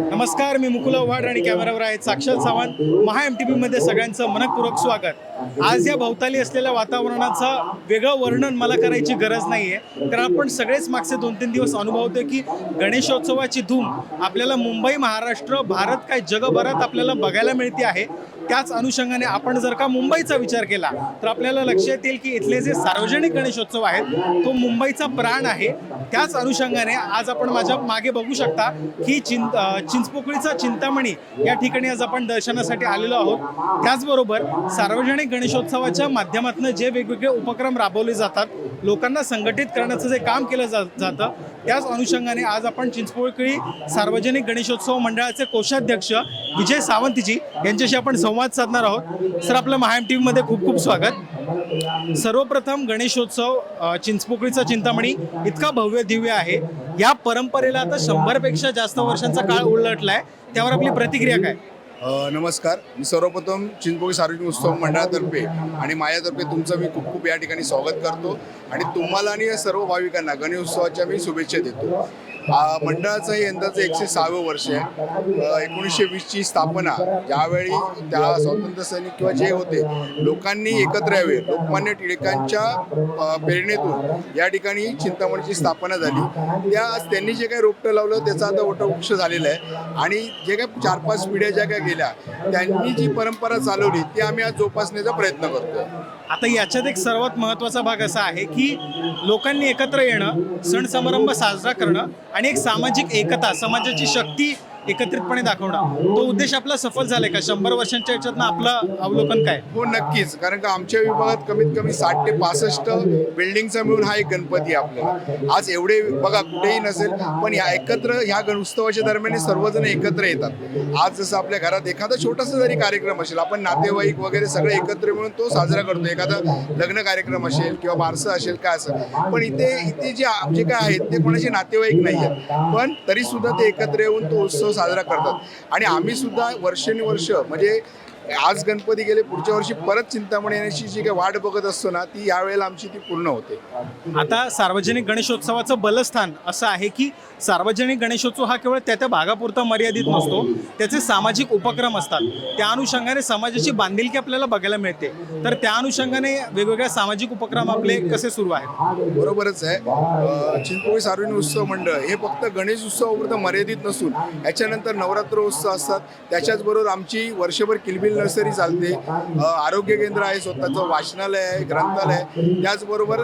नमस्कार मी मुकुल वाड आणि कॅमेरावर आहे साक्षात सावंत महा एम टी मध्ये सगळ्यांचं मनपूर्वक स्वागत. आज या भोवताली असलेल्या वातावरणाचं वेगळं वर्णन मला करायची गरज नाही आहे कारण आपण सगळेच मागचे दोन तीन दिवस अनुभवतोय की गणेशोत्सवाची धूम आपल्याला मुंबई महाराष्ट्र भारत काय जगभरात आपल्याला बघायला मिळते आहे. त्याच अनुषंगाने आपण जर का मुंबईचा विचार केला तर आपल्याला लक्षात येईल की इथले जे सार्वजनिक गणेशोत्सव आहेत तो मुंबईचा प्राण आहे. त्याच अनुषंगाने आज आपण माझ्या मागे बघू शकता की चिं चिंचपोकळीचा चिंतामणी या ठिकाणी आज आपण दर्शनासाठी आलेलो आहोत. त्याचबरोबर सार्वजनिक गणेशोत्सवाच्या माध्यमातून जे वेगवेगळे उपक्रम राबवले जातात लोकांना संघटित करण्याचं जे काम केलं जा जातं त्याच अनुषंगाने आज आपण चिंचपोकळी सार्वजनिक गणेशोत्सव मंडळाचे कोषाध्यक्ष विजय सावंतजी यांच्याशी आपण संवाद साधणार आहोत. सर आपलं महाएम टी व्हीमध्ये खूप खूप स्वागत. सर्वप्रथम गणेशोत्सव चिंचपोकळीचा चिंतामणी इतका भव्य दिव्य आहे. या परंपरेला आता शंभरपेक्षा जास्त वर्षांचा काळ उलटलाय. त्यावर आपली प्रतिक्रिया काय? नमस्कार. मी सर्वप्रथम चिंचपोळी सार्वजनिक उत्सव मंडळातर्फे आणि माझ्यातर्फे तुमचं मी खूप खूप या ठिकाणी स्वागत करतो. आणि तुम्हाला आणि या सर्व भाविकांना गणेशोत्सवाच्या मी शुभेच्छा देतो. मंडळाचं हे यंदाचं एकशे सहावं वर्ष आहे. एकोणीसशे वीसची स्थापना ज्यावेळी त्या स्वातंत्र्य सैनिक किंवा जे होते लोकांनी एकत्र यावे. लोकमान्य टिळकांच्या प्रेरणेतून या ठिकाणी चिंतामणीची स्थापना झाली. त्या आज त्यांनी जे काही रोपटं लावलं त्याचा आता वटवृक्ष झालेलं आहे. आणि जे काही चार पाच पिढ्या ज्या काय गेल्या त्यांनी जी परंपरा चालवली ती आम्ही आज जोपासण्याचा प्रयत्न करतो आता याच्यात एक सर्वात महत्त्वाचा भाग असा आहे की लोकांनी एकत्र येणं सण समारंभ साजरा करणं आणि एक सामाजिक एकता समाजाची शक्ती एकत्रितपणे दाखवणं. तो उद्देश आपला सफल झालाय का? शंभर वर्षांच्या याच्यातनं आपलं अवलोकन काय? हो नक्कीच. कारण का आमच्या विभागात कमीत कमी साठ ते पासष्ट बिल्डिंगचा मिळून हा एक गणपती आहे आपल्याला. आज एवढे बघा कुठेही नसेल पण या एकत्र ह्या गण उत्सवाच्या दरम्यान सर्वजण एकत्र येतात. आज जसं आपल्या घरात एखादा छोटासा जरी कार्यक्रम असेल आपण नातेवाईक वगैरे सगळे एकत्र मिळून तो साजरा करतो. एखादा लग्न कार्यक्रम असेल किंवा बारसं असेल काय असेल. पण इथे इथे जे जे काय आहेत ते कोणाचे नातेवाईक नाही आहेत पण तरी सुद्धा ते एकत्र येऊन तो उत्सव साजरा करतात. आणि आम्ही सुद्धा वर्षानुवर्ष म्हणजे आज गणपती गेले पुढच्या वर्षी परत चिंतामणी येण्याची जी काही वाट बघत असतो ना ती यावेळेला आमची ती पूर्ण होते. आता सार्वजनिक गणेशोत्सवाचं बलस्थान असं आहे की सार्वजनिक गणेशोत्सव हा केवळ त्या त्या भागापुरता मर्यादित नसतो त्याचे सामाजिक उपक्रम असतात. त्या अनुषंगाने समाजाची बांधिलकी आपल्याला बघायला मिळते. तर त्या अनुषंगाने वेगवेगळ्या सामाजिक उपक्रम आपले कसे सुरू आहेत? बरोबरच आहे. अं, चिंचपोळी सार्वजनिक उत्सव मंडळ हे फक्त गणेश उत्सवापुरतं मर्यादित नसून याच्यानंतर नवरात्र उत्सव असतात. त्याच्याचबरोबर आमची वर्षभर किलबिल नर्सरी चालते. आरोग्य केंद्र आहे स्वतःचं वाचनालय आहे ग्रंथालय आहे. त्याचबरोबर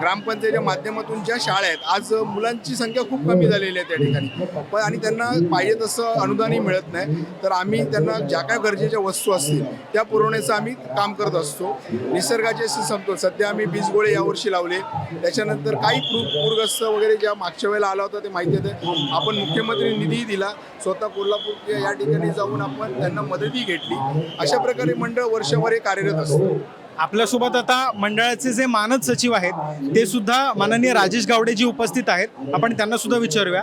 ग्रामपंचायतीच्या माध्यमातून ज्या शाळा आहेत आज मुलांची संख्या खूप कमी झालेली आहे त्या ठिकाणी. पण आणि त्यांना पाहिजे तसं अनुदानही मिळत नाही. तर आम्ही त्यांना ज्या काय गरजेच्या वस्तू असतील त्या पुरवण्याचं आम्ही काम करत असतो. निसर्गाचे स- समतोल सध्या आम्ही बीजगोळे यावर्षी लावले. त्याच्यानंतर काही पूरग्रस्त वगैरे ज्या मागच्या वेळेला आला होता ते माहिती आहे. आपण मुख्यमंत्री निधीही दिला. स्वतः कोल्हापूर या ठिकाणी जाऊन आपण त्यांना मदतही घेतली. अशा प्रकारे मंडळ वर्षभर हे कार्यरत असतं. आपल्यासोबत आता मंडळाचे जे मानद सचिव आहेत ते सुद्धा माननीय राजेश गावडे जी उपस्थित आहेत. आपण त्यांना सुद्धा विचारूया.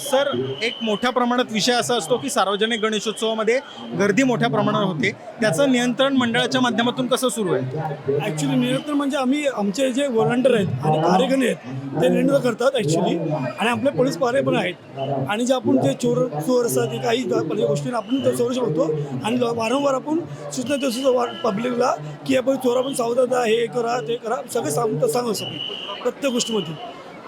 सर एक मोठ्या प्रमाणात विषय असा असतो की सार्वजनिक गणेशोत्सवामध्ये गर्दी मोठ्या प्रमाणावर होते. त्याचं नियंत्रण मंडळाच्या माध्यमातून कसं सुरू आहे? ॲक्च्युली नियंत्रण म्हणजे आम्ही आमचे जे व्हॉलंटियर आहेत आणि कार्यकर्ते आहेत ते निर्णय करतात ॲक्च्युली आणि आपले पोलीस पारे पण आहेत. आणि जे आपण ते चोर चोर असतात ते काही म्हणजे गोष्टी आपण ते चोरू शकतो आणि वारंवार आपण सूचना देऊ पब्लिकला की आपण चोरा पण सावधान हे करा ते करा. सगळे सांगतो सांगू शकतो प्रत्येक गोष्टीमध्ये.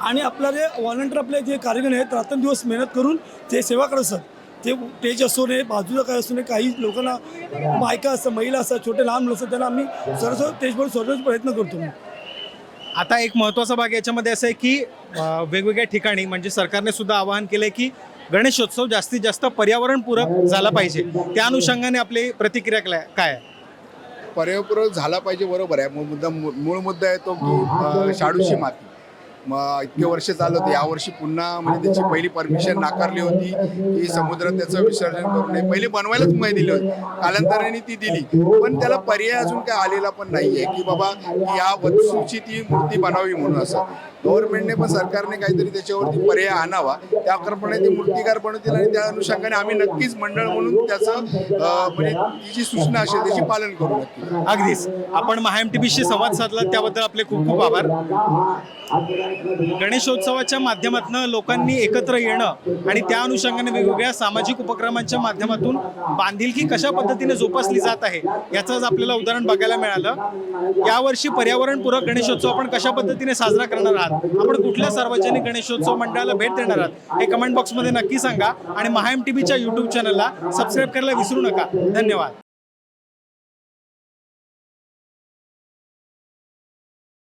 आणि आपल्या जे व्हॉलंटियर आपले जे कार्यक्रम आहेत रात्रंदिवस मेहनत करून ते सेवा करत असतात. ते स्टेज असो नये बाजूला काय असू नये काही लोकांना बायका असतात महिला असतात छोटे लहान मुलं असतात त्यांना आम्ही सरस स्टेजवर सोडण्याचा प्रयत्न करतो. आता एक महत्त्वाचा भाग याच्यामध्ये असं आहे की वेगवेगळ्या ठिकाणी म्हणजे सरकारने सुद्धा आवाहन केलंय की गणेशोत्सव जास्तीत जास्त पर्यावरणपूरक झाला पाहिजे. त्या अनुषंगाने आपली प्रतिक्रिया काय काय आहे? पर्यावरण झाला पाहिजे बरोबर आहे. मूळ मुद्दा मूळ मुद्दा आहे तो की शाडूची माती. मग इतके वर्ष झालं होते. यावर्षी पुन्हा म्हणजे त्याची पहिली परमिशन नाकारली होती. की समुद्रात त्याचं विसर्जन करू नये. पहिले बनवायलाच माहिती दिली होती. कालांतराने ती दिली. पण त्याला पर्याय अजून काय आलेला पण नाहीये. की बाबा या वस्तूची ती मूर्ती बनावी म्हणून असं. गव्हर्नमेंटने पण सरकारने काहीतरी त्याच्यावरती पर्याय आणावा. त्याप्रमाणे ते मूर्तिकार बनवतील आणि त्या अनुषंगाने आम्ही नक्कीच मंडळ म्हणून त्याचं म्हणजे तिची सूचना असेल त्याची पालन करू नक्की. अगदीच. आपण महा एम टी संवाद साधला. त्याबद्दल आपले खूप खूप आभार. गणेशोत्सवाच्या माध्यमातून लोकांनी एकत्र येणं आणि त्या अनुषंगाने वेगवेगळ्या सामाजिक उपक्रमांच्या माध्यमातून बांधिलकी कशा पद्धतीने जोपासली जात आहे याचं आज आपल्याला उदाहरण बघायला मिळालं. यावर्षी पर्यावरणपूरक गणेशोत्सव आपण कशा पद्धतीने साजरा करणार आहात आपण कुठल्या सार्वजनिक गणेशोत्सव मंडळाला भेट देणार आहात हे कमेंट बॉक्समध्ये नक्की सांगा आणि महाएम टी व्हीच्या यूट्यूब चॅनलला सबस्क्राईब करायला विसरू नका. धन्यवाद.